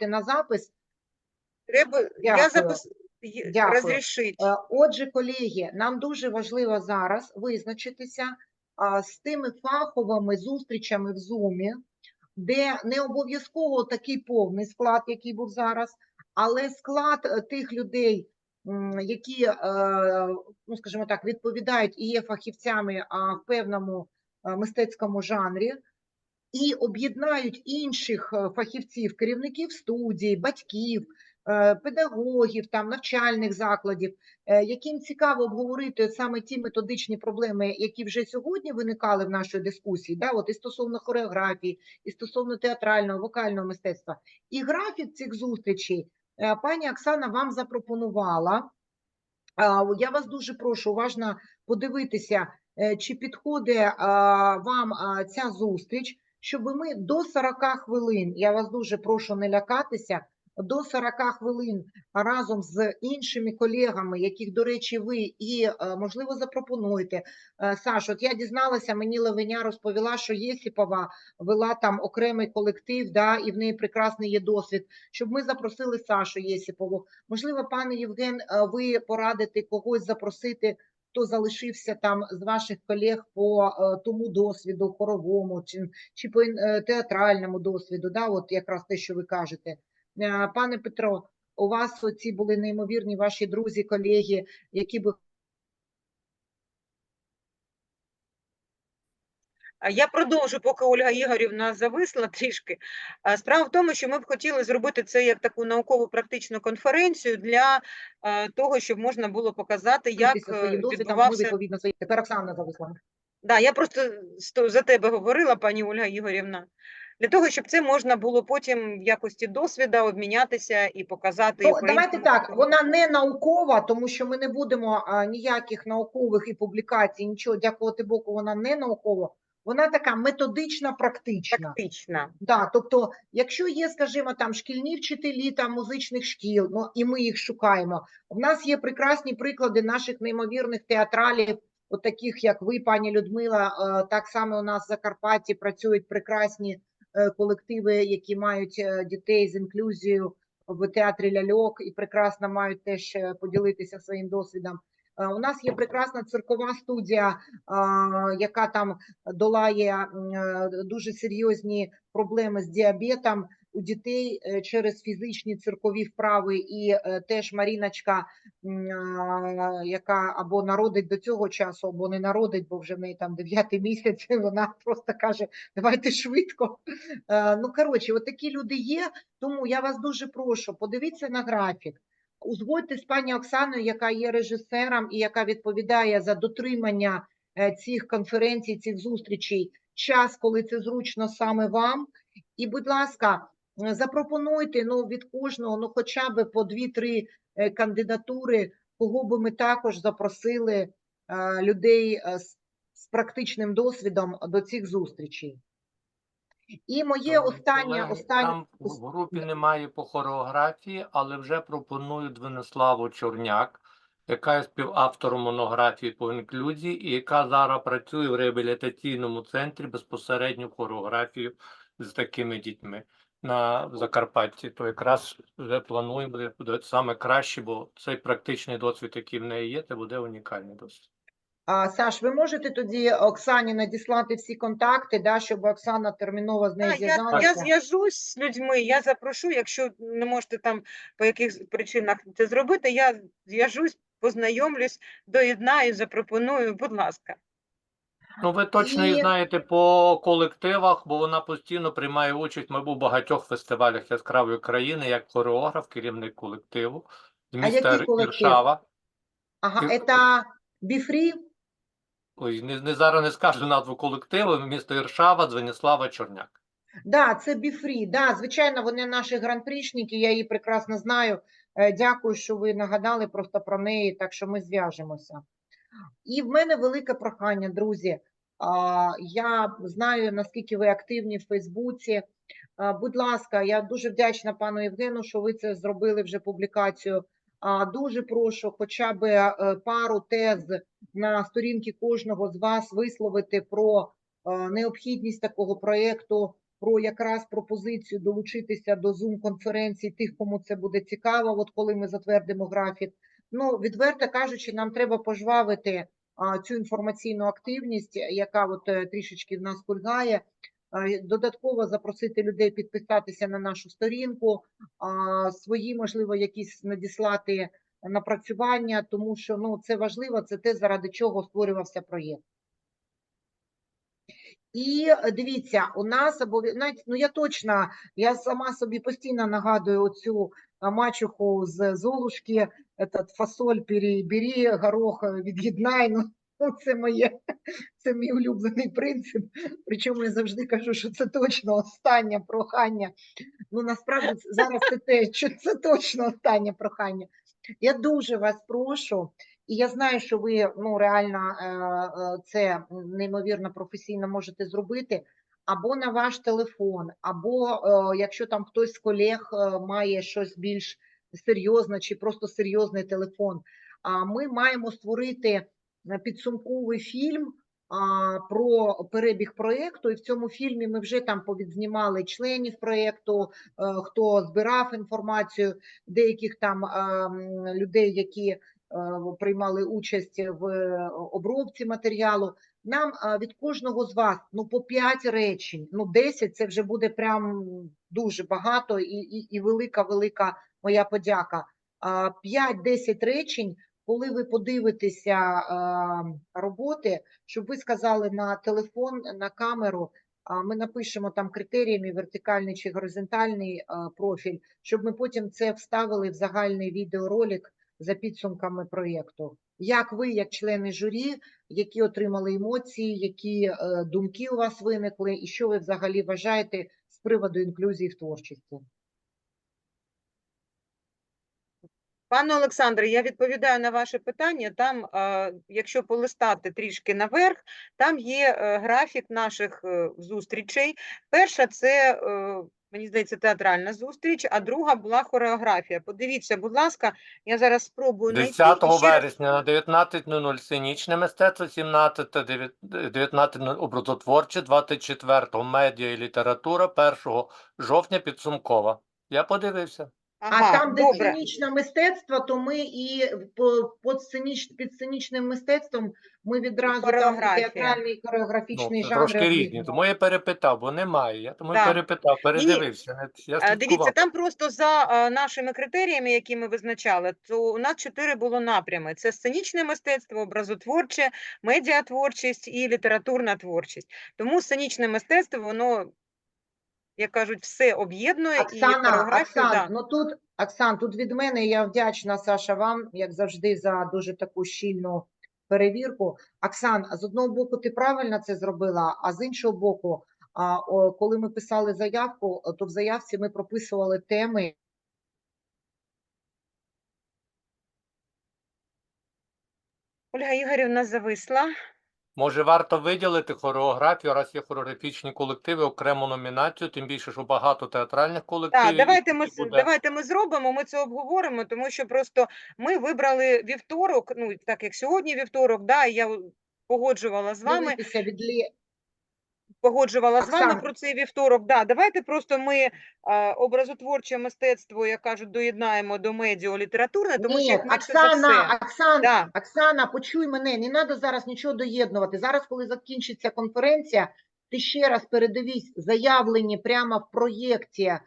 на запис. Треба, я запис... Дякую. Розрішить. Е, Отже, колеги, нам дуже важливо зараз визначитися з тими фаховими зустрічами в Zoom, де не обов'язково такий повний склад, який був зараз, але склад е, тих людей, які, е, ну скажімо так, відповідають і є фахівцями в певному мистецькому жанрі, і об'єднають інших е, фахівців, керівників студій, батьків, е, педагогів, там навчальних закладів, е, яким цікаво обговорити саме ті методичні проблеми, які вже сьогодні виникали в нашій дискусії, да, от і стосовно хореографії, і стосовно театрального, вокального мистецтва. І графік цих зустрічей пані Оксана вам запропонувала. Я вас дуже прошу уважно подивитися, чи підходить вам ця зустріч, щоб ми до 40 хвилин, я вас дуже прошу не лякатися, до 40 хвилин разом з іншими колегами, яких, до речі, ви і, е, можливо, запропонуєте. Е, Саш, от я дізналася, мені Левеня розповіла, що Єсіпова вела там окремий колектив, да, і в неї прекрасний є досвід, щоб ми запросили Сашу Єсіпову. Можливо, пане Євген, е, ви порадите когось запросити, хто залишився там з ваших колег по е, тому досвіду хоровому чи, чи по е, театральному досвіду, да, от якраз те, що ви кажете. Е, Пане Петро, у вас оці були неймовірні ваші друзі, колеги, які би Я продовжу, поки Ольга Ігорівна зависла трішки. Справа в тому, що ми б хотіли зробити це як таку наукову практичну конференцію для того, щоб можна було показати, як е, відбувався. відповідно. Тепер Оксана зависла. Да, я просто за тебе говорила, пані Ольга Ігорівна, для того, щоб це можна було потім в якості досвіда обмінятися і показати. Ну, давайте так, вона не наукова, тому що ми не будемо а, ніяких наукових і публікацій, нічого, дякувати Богу, вона не наукова. Вона така методична, практична. Практична. Да, тобто, якщо є, скажімо, там шкільні вчителі там музичних шкіл, ну і ми їх шукаємо. В нас є прекрасні приклади наших неймовірних театралів, от таких як ви, пані Людмила. е, Так само у нас в Закарпатті працюють прекрасні е, колективи, які мають е, дітей з інклюзією в театрі ляльок і прекрасно мають теж поділитися своїм досвідом. Е, У нас є прекрасна циркова студія, яка там долає е, дуже серйозні проблеми з діабетом у дітей е, через фізичні циркові вправи, і е, теж Маріночка, яка або народить до цього часу, або не народить, бо вже в неї там дев'ятий місяць, вона просто каже: давайте швидко. Е, Ну коротше, от такі люди є. Тому я вас дуже прошу, подивіться на графік. Узгодьте з пані Оксаною, яка є режисером і яка відповідає за дотримання е, цих конференцій, цих зустрічей, час, коли це зручно саме вам. І, будь ласка, запропонуйте ну, від кожного, ну, хоча б по дві-три е, кандидатури, кого би ми також запросили е, людей з практичним досвідом до цих зустрічей. І моє останнє, колеги, останнє Там в групі немає по хореографії, але вже пропоную Двиниславу Чорняк, яка є співавтором монографії по інклюзії і яка зараз працює в реабілітаційному центрі безпосередньо хореографію з такими дітьми на Закарпатті. То якраз вже плануємо буде саме краще, бо цей практичний досвід, який в неї є, це буде унікальний досвід. А, Саш, ви можете тоді Оксані надіслати всі контакти, да, щоб Оксана терміново з нею Так, я, я зв'язалася? зв'яжусь з людьми, я запрошу, якщо не можете там по якихось причинах це зробити, я зв'яжусь, познайомлюсь, доєднаю, запропоную, будь ласка. Ну, ви точно її І- знаєте по колективах, бо вона постійно приймає участь, мабуть, у багатьох фестивалях яскравої країни, як хореограф, керівник колективу з А міста який колектив? Іршава. Ага, І- це Біфрі? Ой, не, не зараз не скажу назву колективу, місто Іршава, Звеніслава Чорняк. Да, це Біфрі. Да, звичайно, вони наші гран-прішники, я її прекрасно знаю. Е, Дякую, що ви нагадали просто про неї, так що ми зв'яжемося. І в мене велике прохання, друзі. Я знаю, наскільки ви активні в Фейсбуці. Будь ласка, я дуже вдячна пану Євгену, що ви це зробили вже публікацію. Дуже прошу хоча б е, пару тез на сторінки кожного з вас висловити про е, необхідність такого проєкту, про якраз пропозицію долучитися до Zoom-конференції тих, кому це буде цікаво, от коли ми затвердимо графік. Ну, відверто кажучи, нам треба пожвавити цю інформаційну активність, яка от е, трішечки в нас кульгає. І Додатково запросити людей підписатися на нашу сторінку, свої, можливо, якісь надіслати напрацювання, тому що ну, це важливо, це те, заради чого створювався проєкт. І е, дивіться, у нас навіть, ну я точно, я сама собі постійно нагадую оцю мачуху з Золушки, этот фасоль перебері, горох е, від'єднай. Ну, це моє, це мій улюблений принцип. Причому я завжди кажу, що це точно останнє прохання. Ну насправді зараз це те, що це точно останнє прохання. Я дуже вас прошу, і я знаю, що ви ну реально е, е, це неймовірно професійно можете зробити. Або на ваш телефон, або е, якщо там хтось з колег має щось більш серйозне чи просто серйозний телефон. Ми маємо створити підсумковий фільм про перебіг проєкту. І в цьому фільмі ми вже там повідзнімали членів проєкту, е, хто збирав інформацію, деяких там ем, людей, які е, приймали участь в е, обробці матеріалу. Нам від кожного з вас ну по 5 речень, ну 10 це вже буде прям дуже багато і, велика, велика моя подяка. А, 5-10 речень, коли ви подивитеся роботи, щоб ви сказали на телефон, на камеру. Ми напишемо там критеріями вертикальний чи горизонтальний профіль, щоб ми потім це вставили в загальний відеоролик за підсумками проєкту. Як ви, як члени журі, які отримали емоції, які е, думки у вас виникли, і що ви взагалі вважаєте з приводу інклюзії в творчості? Пане Олександре, я відповідаю на ваше питання. Там, е, якщо полистати трішки наверх, там є е, графік наших е, зустрічей. Перша це, мені здається, театральна зустріч, а друга була хореографія. Подивіться, будь ласка, я зараз спробую знайти. 10 і ще раз- вересня на 19.00 сценічне мистецтво, 17 дев'ят- 19.00 образотворче, 24 медіа і література, 1 жовтня підсумкова. Я подивився. Ага, а там, де добре. сценічне мистецтво, то ми і по, под сценіч, під сценічним мистецтвом ми відразу там театральний і хореографічний Ну, жанр. трошки різні. Тому я перепитав, бо немає. Я тому Так. перепитав, передивився. Не- Я Е. Дивіться, там просто за е, нашими критеріями, які ми визначали, то у нас чотири було напрями: це сценічне мистецтво, образотворче, медіатворчість і літературна творчість. Тому сценічне мистецтво, воно, як кажуть, все об'єднує і хореографію. Оксан, да. ну тут, Оксан, тут від мене я вдячна, Саша, вам, як завжди, за дуже таку щільну перевірку. Оксан, з одного боку, ти правильно це зробила, а з іншого боку, а, коли ми писали заявку, то в заявці ми прописували теми. Ольга Ігорівна зависла. Може, варто виділити хореографію, раз є хореографічні колективи, окрему номінацію, тим більше, що багато театральних колективів. Так, давайте ми, буде- давайте ми зробимо, ми це обговоримо, тому що просто ми вибрали вівторок, ну так як сьогодні вівторок, да, і я погоджувала з вами. Дивитися від лі... погоджувала з вами про цей вівторок. Да, давайте просто ми е, образотворче мистецтво, як кажуть, доєднаємо до медіа літературне, тому що Ні, за Оксана, все. Оксана, Да. Оксана, почуй мене, не треба зараз нічого доєднувати. Зараз, коли закінчиться конференція, ти ще раз передивись заявлені прямо в проєкті е,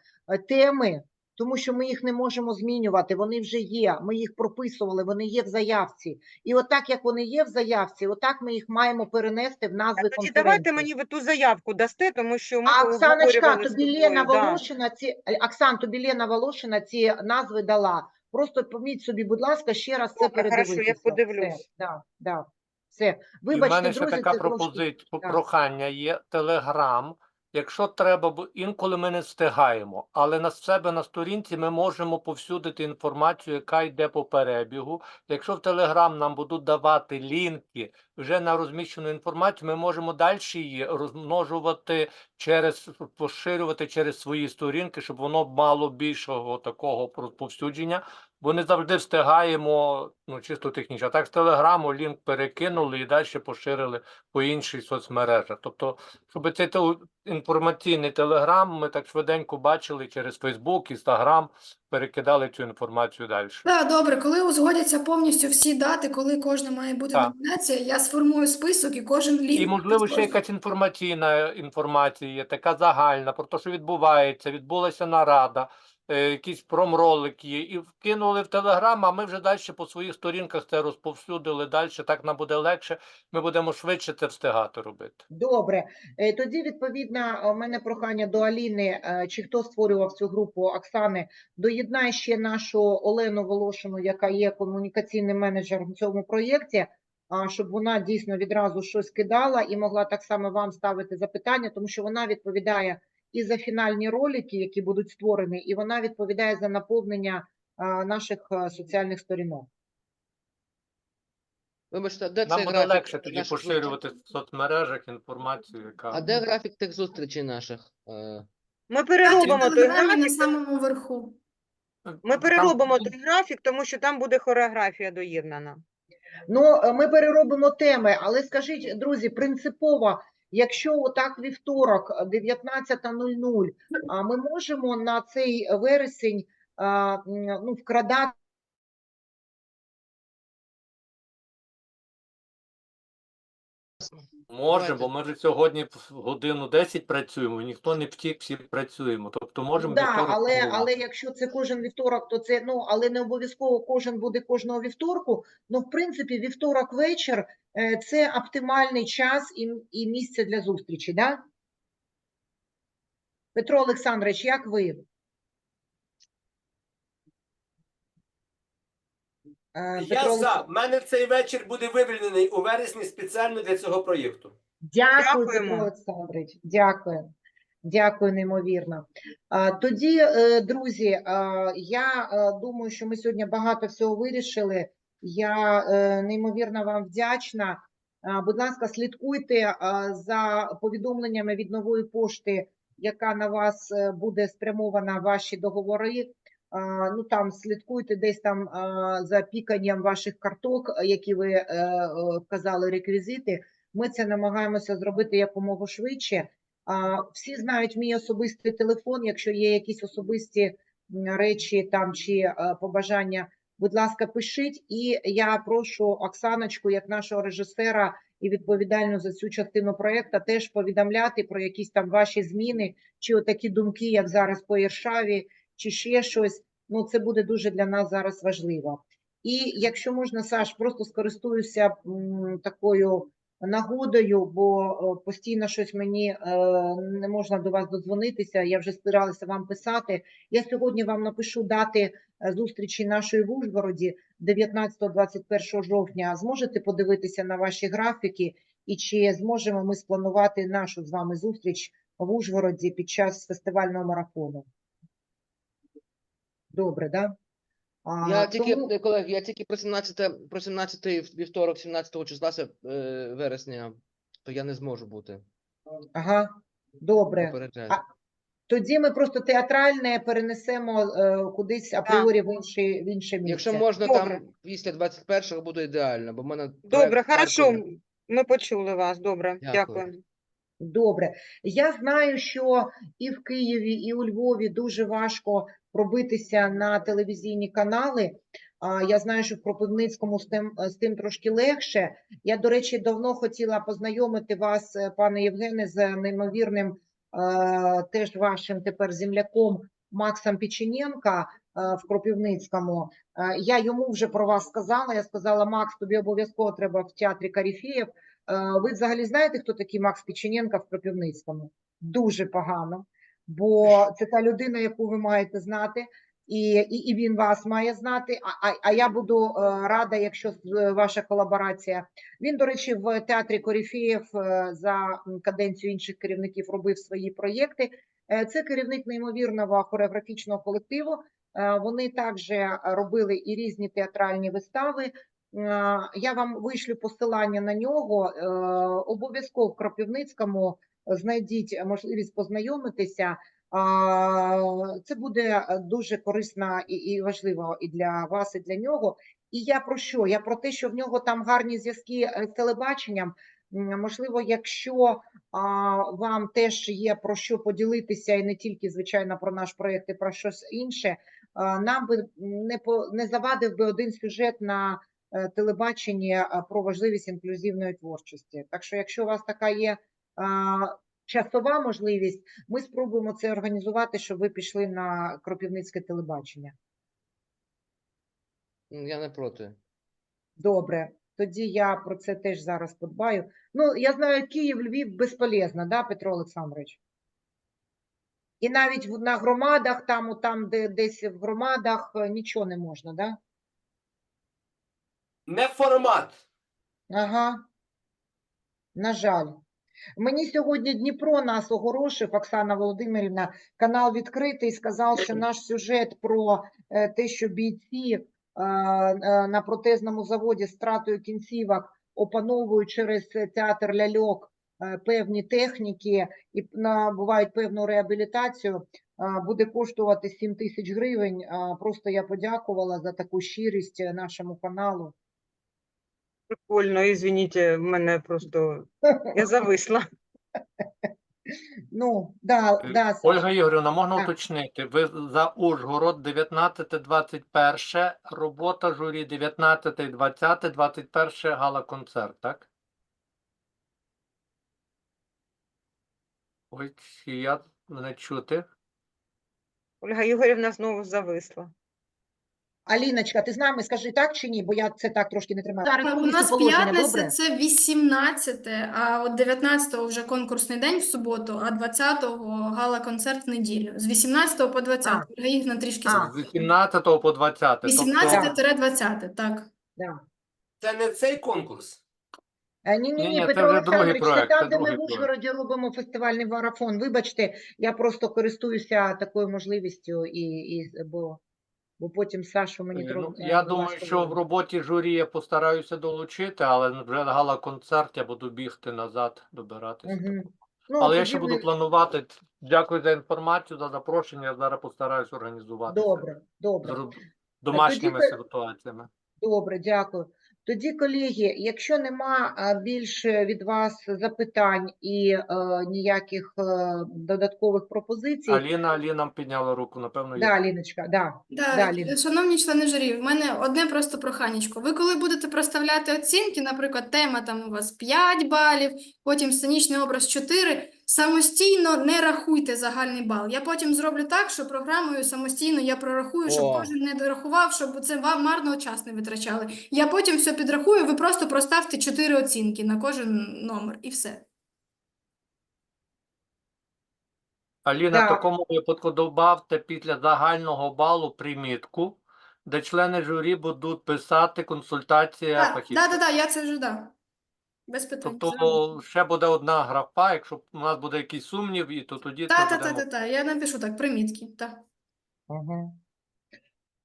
теми, тому що ми їх не можемо змінювати, вони вже є, ми їх прописували, вони є в заявці. І отак, як вони є в заявці, отак ми їх маємо перенести в назви конференції. давайте мені ви ту заявку дасте, тому що ми А то Оксаночка, тобі Лена да. Волошина ці е, Оксан, тобі Лена Волошина ці назви дала. Просто поміть собі, будь ласка, ще раз це Добре, хорошо, я подивлюсь. Все, да, да. Все. Вибачте, мене ще друзі, така пропозиція, прохання є, телеграм. Якщо треба, бо інколи ми не встигаємо, але на себе на сторінці ми можемо повсюдити інформацію, яка йде по перебігу. Якщо в Телеграм нам будуть давати лінки вже на розміщену інформацію, ми можемо далі її розмножувати через поширювати через свої сторінки, щоб воно мало більшого такого розповсюдження. Бо не завжди встигаємо, ну чисто технічно. А так з телеграму лінк перекинули і далі поширили по інших соцмережах. Тобто, щоб цей інформаційний телеграм ми так швиденько бачили через Фейсбук, Інстаграм, перекидали цю інформацію далі. Так, добре, коли узгодяться повністю всі дати, коли кожна має бути Так. номінація, я сформую список і кожен лінк. І, можливо, ще якась інформаційна інформація, є, така загальна, про те, що відбувається, відбулася нарада, е, якийсь промролик є, і вкинули в Телеграм, а ми вже далі по своїх сторінках це розповсюдили далі, так нам буде легше, ми будемо швидше це встигати робити. Добре, Е, тоді відповідно у мене прохання до Аліни, е, чи хто створював цю групу Оксани, доєднай ще нашу Олену Волошину, яка є комунікаційним менеджером в цьому проєкті, щоб вона дійсно відразу щось кидала і могла так само вам ставити запитання, тому що вона відповідає і за фінальні ролики, які будуть створені, і вона відповідає за наповнення наших соціальних сторінок. Вибачте, де Нам цей буде графік легше тоді наших поширювати в соцмережах інформацію, яка? А де графік тих зустрічей наших? Е, Ми переробимо той Телеграмі на графік, самому верху. ми переробимо той графік, тому що там буде хореографія доєднана. Ну, е, ми переробимо теми, але скажіть, друзі, принципово, якщо отак вівторок е, 19.00, а ми можемо на цей вересень ну, вкрадати може, бо ми вже сьогодні в годину 10 працюємо, ніхто не втік, всі працюємо. Тобто можемо да, вівторок але, але якщо це кожен вівторок, то це ну, але не обов'язково кожен буде кожного вівторку. Ну, в принципі, вівторок вечір е, це оптимальний час і, і місце для зустрічі, да? Петро Олександрович, як ви? Я за. У мене цей вечір буде вивільнений у вересні спеціально для цього проєкту. Дякую, Дякуємо. Олександрович. Дякую. Дякую, неймовірно. А, Тоді, е, друзі, а, я е, думаю, що ми сьогодні багато всього вирішили. Я е, неймовірно вам вдячна. А, Будь ласка, слідкуйте а, за повідомленнями від нової пошти, яка на вас е, буде спрямована ваші договори. Ну там слідкуйте десь там за піканням ваших карток, які ви е, е, вказали реквізити. Ми це намагаємося зробити якомога швидше. Всі знають мій особистий телефон. Якщо є якісь особисті речі там чи е, побажання, будь ласка, пишіть. І я прошу Оксаночку, як нашого режисера і відповідальну за цю частину проєкту, теж повідомляти про якісь там ваші зміни, чи отакі думки, як зараз по Іршаві, чи ще щось. Ну, це буде дуже для нас зараз важливо. І якщо можна, Саш, просто скористуюся такою нагодою, бо е, постійно щось мені е, не можна до вас додзвонитися. Я вже збиралася вам писати. Я сьогодні вам напишу дати е, зустрічі нашої в Ужгороді 19-21 жовтня. Зможете подивитися на ваші графіки, і чи зможемо ми спланувати нашу з вами зустріч в Ужгороді під час фестивального марафону? Добре, да? А, Я тільки, тому- е, колеги, я тільки про 17, про 17 вівторок, 17 числа се- е, вересня, то я не зможу бути. Ага, добре. Попереджаю. А- Тоді ми просто театральне перенесемо е, кудись апріорі в інше, в інше місце. Якщо можна Добре. там після 21-го буде ідеально, бо в мене Добре, хорошо. Ми почули вас. Добре, Дякую. дякую. Добре. Я знаю, що і в Києві, і у Львові дуже важко пробитися на телевізійні канали. Я знаю, що в Кропивницькому з тим, з тим трошки легше. Я, до речі, давно хотіла познайомити вас, е, пане Євгене, з неймовірним е, теж вашим тепер земляком Максом Печененка е, в Кропивницькому. Я йому вже про вас сказала. Я сказала, Макс, тобі обов'язково треба в театрі Каріфеєв. Е, Ви взагалі знаєте, хто такий Макс Печененко в Кропивницькому? Дуже погано, бо це та людина, яку ви маєте знати, і, і, і він вас має знати. А, а, а я буду е, рада, якщо з- ваша колаборація. Він, до речі, в театрі Коріфеєв е, за каденцію інших керівників робив свої проєкти. Е, Це керівник неймовірного хореографічного колективу. Е, Вони також робили і різні театральні вистави. Е, Я вам вишлю посилання на нього. Е, Обов'язково в Кропивницькому знайдіть можливість познайомитися. Це буде е, дуже корисно і, важливо і для вас, і для нього. І я про що? Я про те, що в нього там гарні зв'язки е, з телебаченням. Можливо, якщо вам теж є про що поділитися, і не тільки звичайно про наш проєкт, і про щось інше, нам би не не завадив би один сюжет на е, телебаченні про важливість інклюзивної творчості. Так що, якщо у вас така є часова можливість, ми спробуємо це організувати, щоб ви пішли на кропівницьке телебачення. Я не проти. Добре, тоді я про це теж зараз подбаю. Ну, я знаю, Київ, Львів безполезно, да, Петро Олександрович? І навіть на громадах, там, там де десь в громадах е, нічого не можна, да? Не формат. Ага. На жаль. Мені сьогодні Дніпро нас огорошив, Оксана Володимирівна, канал відкритий, сказав, що наш сюжет про е, те, що бійці е, е, на протезному заводі з втратою кінцівок опановують через театр ляльок певні техніки і набувають певну реабілітацію, буде коштувати 7 тисяч гривень. Просто я подякувала за таку щирість нашому каналу. Прикольно, извините, в мене просто я зависла. Ну, да, Е, да, Ольга Ігорівна, можна Так. уточнити? Ви за Ужгород 19-21, робота журі 19-20, 21 гала-концерт, так? Ой, чи я не чути. Ольга Ігорівна знову зависла. Аліночка, ти з нами скажи так чи ні, бо я це так трошки не тримаю. Зараз У нас п'ятниця добре? це 18, а от 19-го вже конкурсний день в суботу, а 20-го гала-концерт в неділю. З 18 по 20. А. Ольга Ігорівна трішки А. З 18 по 20. Тобто 18-20, так. Да. Це не цей конкурс. Ні, ні, ні, це Петро Олександрович, це там, де ми в. Ужгороді робимо фестивальний марафон. Вибачте, я просто користуюся такою можливістю, і, і, бо, бо потім Сашу мені Е, трохи. ну, я думаю, що в роботі журі я постараюся долучити, але вже на гала-концерт я буду бігти назад, добиратися. Угу. Ну, Але я ще буду планувати. Дякую за інформацію, за запрошення. Я зараз постараюсь організувати Добре, добре. з домашніми тоді- ситуаціями. Добре, дякую. Тоді, колеги, якщо нема більше від вас запитань і е, ніяких е, додаткових пропозицій, Аліна, Аліна підняла руку, напевно, да, є. Ліночка, да. Да, Далі. шановні члени журі, в мене одне просто проханечко. Ви коли будете проставляти оцінки, наприклад, тема там у вас 5 балів, потім сценічний образ 4, самостійно не рахуйте загальний бал. Я потім зроблю так, що програмою самостійно я прорахую, щоб О. кожен не дорахував, щоб це вам марно час не витрачали. Я потім все підрахую, ви просто проставте 4 оцінки на кожен номер і все. Аліна, Да. в такому випадку добавте після загального балу примітку, де члени журі будуть писати консультація Так, фахівців. да, да, да, я це вже дав. Без питань. Тобто ще буде одна графа, якщо у нас буде якийсь сумнів, і то тоді Та, ми та, та, будемо та, та, я напишу так, примітки, так. Ага.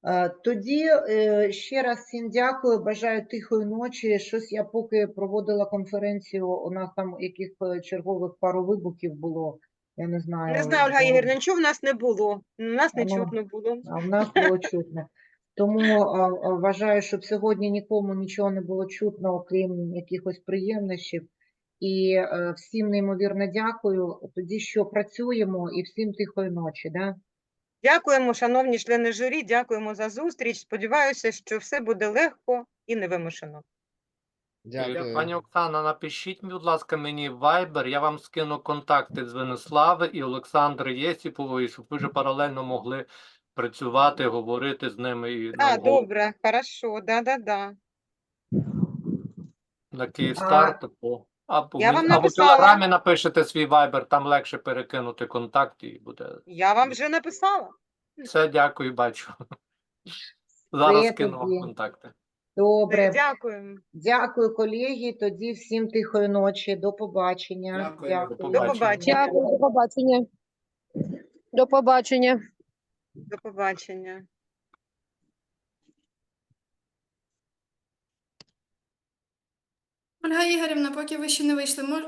Е, Тоді е, ще раз всім дякую, бажаю тихої ночі. Щось я поки проводила конференцію, у нас там яких е, чергових пару вибухів було, я не знаю. Не знаю, Ольга ну, Ігорівна, нічого в нас не було. У нас нічого не Ну, чутно було. А в нас було чутно. Тому а, а, вважаю, щоб сьогодні нікому нічого не було чутно, окрім якихось приємнощів. І е, всім неймовірно дякую. Тоді що працюємо і всім тихої ночі. Да? Дякуємо, шановні члени журі, дякуємо за зустріч. Сподіваюся, що все буде легко і невимушено. Дякую. Пані Оксана, напишіть, будь ласка, мені в Viber, я вам скину контакти з Венеслави і Олександри Єсіпової, щоб ви вже паралельно могли працювати, говорити з ними і на, А, добре, хорошо, да-да-да. на Київстар. Типу. Або, Я вам або в написала. Телеграмі напишете свій Viber, там легше перекинути контакти і буде. Я вам вже написала. Все, дякую, бачу. Зараз Все контакти. Добре, Дякуємо. дякую, колеги. Тоді всім тихої ночі. До побачення. Дякую, до До побачення. побачення. Дякую, до побачення. До побачення. До побачення. Ольга Ігорівна, поки ви ще не вийшли, мож...